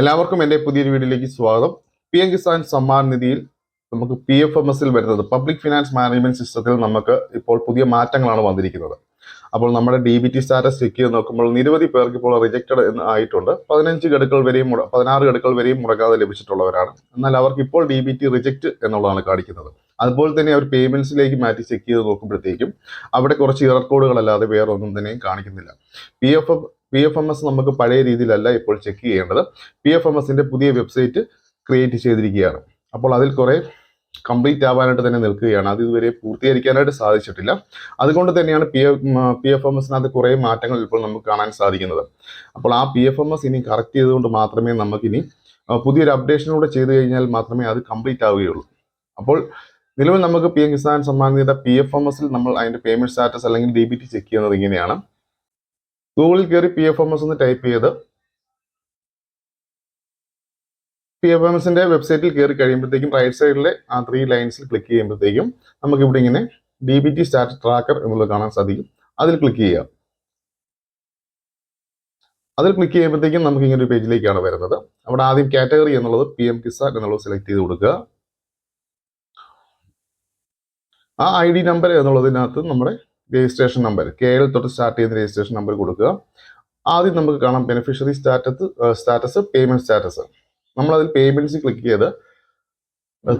എല്ലാവർക്കും എന്റെ പുതിയൊരു വീഡിയോയിലേക്ക് സ്വാഗതം. പി എം കിസാൻ സമ്മാൻ നിധിയിൽ നമുക്ക് പി എഫ് എം എസിൽ വരുന്നത് പബ്ലിക് ഫിനാൻസ് മാനേജ്മെന്റ് സിസ്റ്റത്തിൽ നമുക്ക് ഇപ്പോൾ പുതിയ മാറ്റങ്ങളാണ് വന്നിരിക്കുന്നത്. അപ്പോൾ നമ്മുടെ D B T status check ചെയ്ത് നോക്കുമ്പോൾ നിരവധി പേർക്ക് ഇപ്പോൾ റിജക്റ്റഡ് എന്ന് ആയിട്ടുണ്ട്. പതിനഞ്ച് ഗഡുക്കൾ വരെയും പതിനാറ് ഗഡുക്കൾ വരെയും മുടക്കാതെ ലഭിച്ചിട്ടുള്ളവരാണ്. എന്നാൽ അവർക്ക് ഇപ്പോൾ ഡി ബി ടി റിജക്റ്റ് എന്നുള്ളതാണ് കാണിക്കുന്നത്. അതുപോലെ തന്നെ അവർ പേയ്മെന്റ്സിലേക്ക് മാറ്റി ചെക്ക് ചെയ്ത് നോക്കുമ്പോഴത്തേക്കും അവിടെ കുറച്ച് ഇറർ കോഡുകളല്ലാതെ വേറെ ഒന്നും തന്നെയും കാണിക്കുന്നില്ല. P F P F M S നമുക്ക് പഴയ രീതിയിലല്ല ഇപ്പോൾ ചെക്ക് ചെയ്യേണ്ടത്. പി എഫ് എം എസിന്റെ പുതിയ വെബ്സൈറ്റ് ക്രിയേറ്റ് ചെയ്തിരിക്കുകയാണ്. അപ്പോൾ അതിൽ കുറേ കംപ്ലീറ്റ് ആവാനായിട്ട് തന്നെ നിൽക്കുകയാണ്. അത് ഇതുവരെ പൂർത്തീകരിക്കാനായിട്ട് സാധിച്ചിട്ടില്ല. അതുകൊണ്ട് തന്നെയാണ് P F P F M എസിനകത്ത് കുറേ മാറ്റങ്ങൾ ഇപ്പോൾ നമുക്ക് കാണാൻ സാധിക്കുന്നത്. അപ്പോൾ ആ പി എഫ് എം എസ് ഇനി കറക്റ്റ് ചെയ്തുകൊണ്ട് മാത്രമേ നമുക്കിനി പുതിയൊരു അപ്ഡേഷനൂടെ ചെയ്തു കഴിഞ്ഞാൽ മാത്രമേ അത് കംപ്ലീറ്റ് ആവുകയുള്ളൂ. അപ്പോൾ നിലവിൽ നമുക്ക് പി എം കിസാൻ സമ്മാൻ നിധിയുടെ പി എഫ് എം എസിൽ നമ്മൾ അതിന്റെ പേയ്മെന്റ് സ്റ്റാറ്റസ് അല്ലെങ്കിൽ ഡി ബി ടി ചെക്ക് ചെയ്യുന്നത് ഇങ്ങനെയാണ്. ഗൂഗിളിൽ കയറി പി എഫ് എം എസ് എന്ന് ടൈപ്പ് ചെയ്ത് പി എഫ് എം എസിന്റെ വെബ്സൈറ്റിൽ കയറി കഴിയുമ്പോഴത്തേക്കും റൈറ്റ് സൈഡിലെ ആ ത്രീ ലൈൻസിൽ ക്ലിക്ക് ചെയ്യുമ്പോഴത്തേക്കും നമുക്ക് ഇവിടെ ഇങ്ങനെ D B T status tracker എന്നുള്ളത് കാണാൻ സാധിക്കും. അതിൽ ക്ലിക്ക് ചെയ്യുക. അതിൽ ക്ലിക്ക് ചെയ്യുമ്പോഴത്തേക്കും നമുക്ക് ഇങ്ങനെ ഒരു പേജിലേക്കാണ് വരുന്നത്. അവിടെ ആദ്യം കാറ്റഗറി എന്നുള്ളത് പി എം കിസാൻ എന്നുള്ളത് സെലക്ട് ചെയ്ത് കൊടുക്കുക. ആ ഐ ഡി നമ്പർ എന്നുള്ളതിനകത്ത് നമ്മുടെ രജിസ്ട്രേഷൻ നമ്പർ കെ എൽ തൊട്ട് സ്റ്റാർട്ട് ചെയ്യുന്ന രജിസ്ട്രേഷൻ നമ്പർ കൊടുക്കുക. ആദ്യം നമുക്ക് കാണാം beneficiary status status payment status നമ്മൾ അതിൽ പേയ്മെന്റ്സ് ക്ലിക്ക് ചെയ്ത്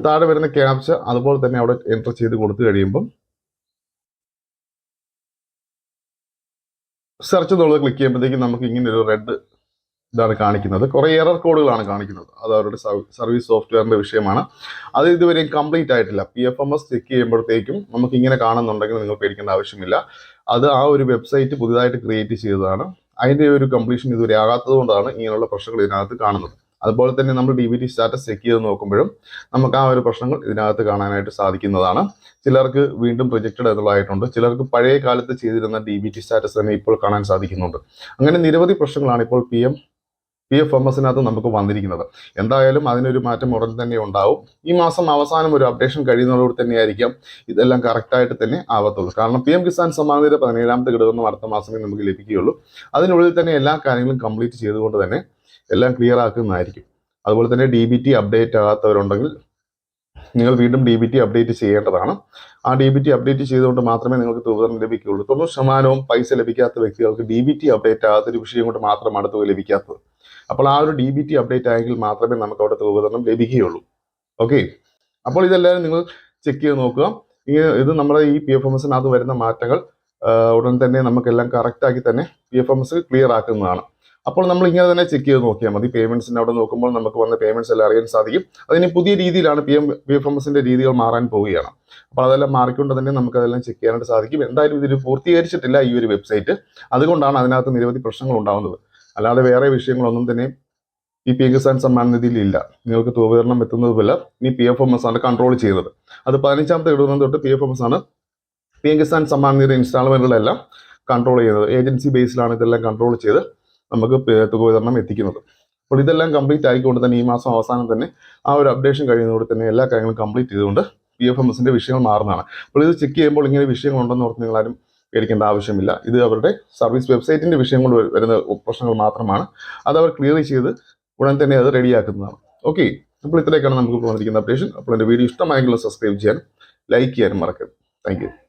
താഴെ വരുന്ന ക്യാപ്ച അതുപോലെ തന്നെ അവിടെ എന്റർ ചെയ്ത് കൊടുത്തു കഴിയുമ്പം സെർച്ച് എന്നുള്ളത് ക്ലിക്ക് ചെയ്യുമ്പോഴത്തേക്കും നമുക്ക് ഇങ്ങനെ ഒരു റെഡ് ഇതാണ് കാണിക്കുന്നത്. കുറേ എറർ കോഡുകളാണ് കാണിക്കുന്നത്. അത് അവരുടെ സർവീസ് സോഫ്റ്റ്വെയറിന്റെ വിഷയമാണ്. അത് ഇതുവരെയും കംപ്ലീറ്റ് ആയിട്ടില്ല. P F M S check ചെയ്യുമ്പോഴത്തേക്കും നമുക്ക് ഇങ്ങനെ കാണുന്നുണ്ടെങ്കിൽ നിങ്ങൾ പേടിക്കേണ്ട ആവശ്യമില്ല. അത് ആ ഒരു വെബ്സൈറ്റ് പുതിയതായിട്ട് ക്രിയേറ്റ് ചെയ്തതാണ്. അതിന്റെ ഒരു കംപ്ലീഷൻ ഇതുവരെ ആകാത്തത് കൊണ്ടാണ് ഇങ്ങനെയുള്ള പ്രശ്നങ്ങൾ ഇതിനകത്ത് കാണുന്നത്. അതുപോലെ തന്നെ നമ്മൾ D B T status check ചെയ്ത് നോക്കുമ്പോഴും നമുക്ക് ആ ഒരു പ്രശ്നങ്ങൾ ഇതിനകത്ത് കാണാനായിട്ട് സാധിക്കുന്നതാണ്. ചിലർക്ക് വീണ്ടും പ്രൊജക്റ്റഡ് എന്നുള്ളതായിട്ടുണ്ട്. ചിലർക്ക് പഴയ കാലത്ത് ചെയ്തിരുന്ന ഡി ബി ടി സ്റ്റാറ്റസ് തന്നെ ഇപ്പോൾ കാണാൻ സാധിക്കുന്നുണ്ട്. അങ്ങനെ നിരവധി പ്രശ്നങ്ങളാണ് ഇപ്പോൾ P M P F M എസിനകത്ത് നമുക്ക് വന്നിരിക്കുന്നത്. എന്തായാലും അതിനൊരു മാറ്റം ഉടൻ തന്നെ ഉണ്ടാവും. ഈ മാസം അവസാനം ഒരു അപ്ഡേഷൻ കഴിയുന്നതോടുകൂടി തന്നെയായിരിക്കും. ഇതെല്ലാം കറക്റ്റായിട്ട് തന്നെ ആവത്തുള്ളൂ. കാരണം പി എം കിസാൻ നിധിയുടെ പതിനേഴാമത്തെ ഘടകം അടുത്ത മാസമേ നമുക്ക് ലഭിക്കുകയുള്ളൂ. അതിനുള്ളിൽ തന്നെ എല്ലാ കാര്യങ്ങളും കംപ്ലീറ്റ് ചെയ്തുകൊണ്ട് തന്നെ എല്ലാം ക്ലിയർ ആക്കുന്നതായിരിക്കും. അതുപോലെ തന്നെ ഡി ബി ടി അപ്ഡേറ്റ് ആകാത്തവരുണ്ടെങ്കിൽ നിങ്ങൾ വീണ്ടും ഡി ബി ടി അപ്ഡേറ്റ് ചെയ്യേണ്ടതാണ്. ആ ഡി ബി ടി അപ്ഡേറ്റ് ചെയ്തുകൊണ്ട് മാത്രമേ നിങ്ങൾക്ക് തുക ലഭിക്കുകയുള്ളൂ. തൊണ്ണൂറ് ശതമാനവും പൈസ ലഭിക്കാത്ത വ്യക്തികൾക്ക് ഡി ബി ടി അപ്ഡേറ്റ് ആകാത്തൊരു വിഷയം കൊണ്ട് മാത്രമാണ് തുക ലഭിക്കാത്തത്. അപ്പോൾ ആ ഒരു ഡി ബി ടി അപ്ഡേറ്റ് ആയെങ്കിൽ മാത്രമേ നമുക്ക് അവിടെ തുക വിതരണം ലഭിക്കുകയുള്ളൂ. ഓക്കെ അപ്പോൾ ഇതെല്ലാം നിങ്ങൾ ചെക്ക് ചെയ്ത് നോക്കുക. ഇങ്ങനെ ഇത് നമ്മുടെ ഈ പി എഫ് വരുന്ന മാറ്റങ്ങൾ ഉടൻ തന്നെ നമുക്കെല്ലാം കറക്റ്റാക്കി തന്നെ P F M S clear ആക്കുന്നതാണ്. അപ്പോൾ നമ്മൾ ഇങ്ങനെ തന്നെ ചെക്ക് ചെയ്ത് നോക്കിയാൽ മതി. പേയ്മെന്റ്സിന്റെ അവിടെ നോക്കുമ്പോൾ നമുക്ക് വന്ന പേയ്മെന്റ്സ് എല്ലാം അറിയാൻ സാധിക്കും. അതിന് പുതിയ രീതിയിലാണ് P M P F M എസിന്റെ രീതികൾ മാറാൻ പോവുകയാണ്. അപ്പോൾ അതെല്ലാം മാറിക്കൊണ്ട് തന്നെ നമുക്ക് അതെല്ലാം ചെക്ക് ചെയ്യാനായിട്ട് സാധിക്കും. എന്തായാലും ഇതിൽ പൂർത്തീകരിച്ചിട്ടില്ല ഈ ഒരു വെബ്സൈറ്റ് അതുകൊണ്ടാണ് അതിനകത്ത് നിരവധി പ്രശ്നങ്ങൾ ഉണ്ടാകുന്നത് അല്ലാതെ വേറെ വിഷയങ്ങളൊന്നും തന്നെ ഈ പി കിസാൻ സമ്മാൻ നിധിയിൽ ഇല്ല നിങ്ങൾക്ക് തുകവിതരണം പോലെ ഇനി പി എഫ് എം എസ് ആണ് കൺട്രോൾ ചെയ്യുന്നത്. അത് പതിനഞ്ചാമത്തെ ഇടുന്നത് തൊട്ട് പി എഫ് എം എസ് ആണ് പി കിസാൻ സമ്മാൻ നിധി ഇൻസ്റ്റാൾമെന്റുകളെല്ലാം കൺട്രോൾ ചെയ്യുന്നത്. ഏജൻസി ബേസിലാണ് ഇതെല്ലാം കൺട്രോൾ ചെയ്ത് നമുക്ക് തുക വിതരണം എത്തിക്കുന്നത്. അപ്പോൾ ഇതെല്ലാം കംപ്ലീറ്റ് ആയിക്കൊണ്ട് തന്നെ ഈ മാസം അവസാനം തന്നെ ആ ഒരു അപ്ഡേഷൻ കഴിയുന്നതോടെ തന്നെ എല്ലാ കാര്യങ്ങളും കംപ്ലീറ്റ് ചെയ്തുകൊണ്ട് പി എഫ് എം എസിന്റെ വിഷയങ്ങൾ മാറുന്നതാണ്. അപ്പോൾ ഇത് ചെക്ക് ചെയ്യുമ്പോൾ ഇങ്ങനെ വിഷയങ്ങളുണ്ടെന്ന് ഓർത്ത് നിങ്ങളാരും പേടിക്കേണ്ട ആവശ്യമില്ല. ഇത് അവരുടെ സർവീസ് വെബ്സൈറ്റിന്റെ വിഷയം കൊണ്ട് വരുന്ന പ്രശ്നങ്ങൾ മാത്രമാണ്. അത് അവർ ക്ലിയർ ചെയ്ത് ഉടൻ തന്നെ അത് റെഡിയാക്കുന്നതാണ്. ഓക്കെ അപ്പോൾ ഇത്രയൊക്കെയാണ് നമുക്ക് വന്നിരിക്കുന്ന അപ്ഡേഷൻ അപ്പോൾ എന്റെ വീഡിയോ ഇഷ്ടമായെങ്കിലും സബ്സ്ക്രൈബ് ചെയ്യാൻ ലൈക്ക് ചെയ്യാനും മറക്കരുത്. താങ്ക്